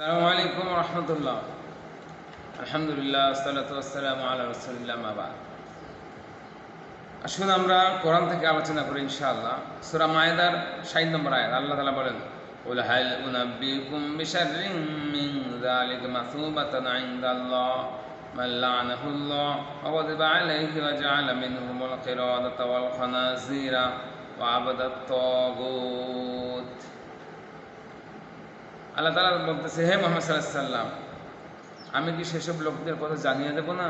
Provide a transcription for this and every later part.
আসসালামু আলাইকুম রহমতুল্লাহ আলহামদুলিল্লাহ সালাতাম আল্লাহ রসুলিল্লাহ মাবাদ আসুন আমরা কোরআন থেকে আলোচনা করি ইনশাআল্লাহ সুরা মায়েদার ষাট নম্বর আয়াত আল্লাহ তালা বলেন قل هل أنبئكم بشر من ذلك مثوبة عند الله من لعنه الله وغضب عليه وجعل منهم القرادة والخنازير وعبد الطاغوت আল্লাহ তালা বলতেছে, হে মোহাম্মদ সাল্লাম আমি কি সেসব লোকদের কথা জানিয়ে দেবো না?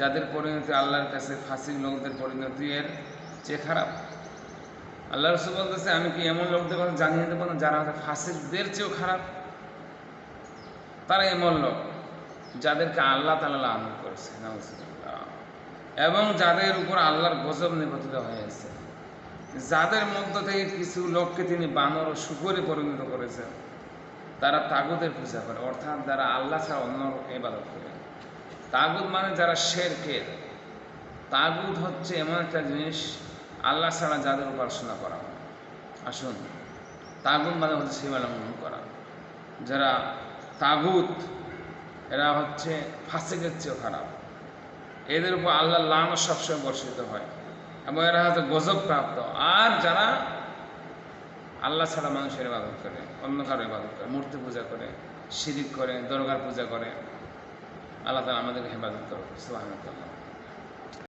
যাদের পরিণতি আল্লাহর কাছে ফাঁসির লোকদের পরিণতি এর চেয়ে খারাপ? আল্লাহ রসুল বলতেছে, আমি কি এমন লোকদের কথা জানিয়ে দেবো না যারা হয়তো ফাঁসিকদের চেয়েও খারাপ? তারা এমন লোক যাদেরকে আল্লাহ তালা আমল করেছে। এবং যাদের উপর আল্লাহর গজব নিপতিত হয়েছে। যাদের মধ্য থেকে কিছু লোককে তিনি বানর ও শুকরে পরিণত করেছেন। তারা তাগুদের পূজা করে, অর্থাৎ যারা আল্লাহ ছাড়া অন্য ইবাদত করে। তাগুদ মানে যারা শেরকের তাগুদ হচ্ছে এমন একটা জিনিস আল্লাহ ছাড়া যাদের উপাসনা করা আসুন, তাগুদ মানে হচ্ছে সীমা লঙ্ঘন করা। যারা তাগুদ, এরা হচ্ছে ফাঁসিকের চেয়েও খারাপ। এদের উপর আল্লাহ লান সবসময় বর্ষিত হয় এবং এরা হয়তো গজব প্রাপ্ত। আর যারা আল্লাহ ছাড়া মানুষের ইবাদত করে, অন্য কারও ইবাদত করে, মূর্তি পূজা করে শিরিক করে, দরগার পূজা করে, আল্লাহ তালা আমাদেরকে হেফাজত করো সুবাহ